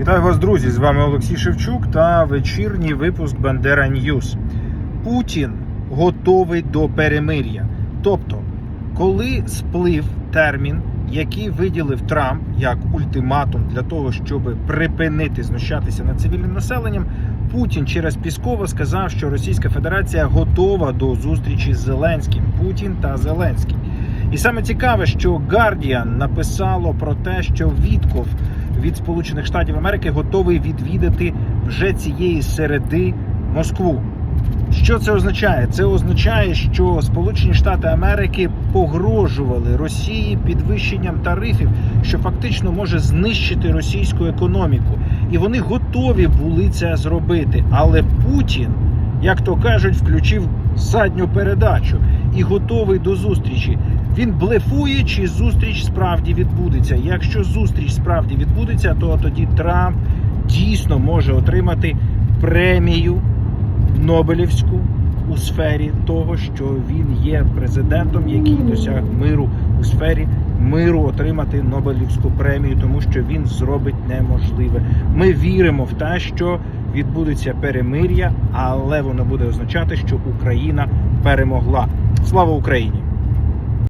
Вітаю вас, друзі! З вами Олексій Шевчук та вечірній випуск Бандера Ньюс. Путін готовий до перемир'я. Тобто, коли сплив термін, який виділив Трамп як ультиматум для того, щоб припинити знущатися над цивільним населенням, Путін через Піскова сказав, що Російська Федерація готова до зустрічі з Зеленським. Путін та Зеленський. І саме цікаве, що Guardian написало про те, що Вітков від Сполучених Штатів Америки готовий відвідати вже цієї середи Москву. Що це означає? Це означає, що Сполучені Штати Америки погрожували Росії підвищенням тарифів, що фактично може знищити російську економіку, і вони готові були це зробити. Але Путін, як то кажуть, включив задню передачу і готовий до зустрічі. Він блефує, чи зустріч справді відбудеться. Якщо зустріч справді відбудеться, то тоді Трамп дійсно може отримати премію Нобелівську у сфері того, що він є президентом, який досяг миру у сфері миру отримати Нобелівську премію, тому що він зробить неможливе. Ми віримо в те, що відбудеться перемир'я, але воно буде означати, що Україна перемогла. Слава Україні!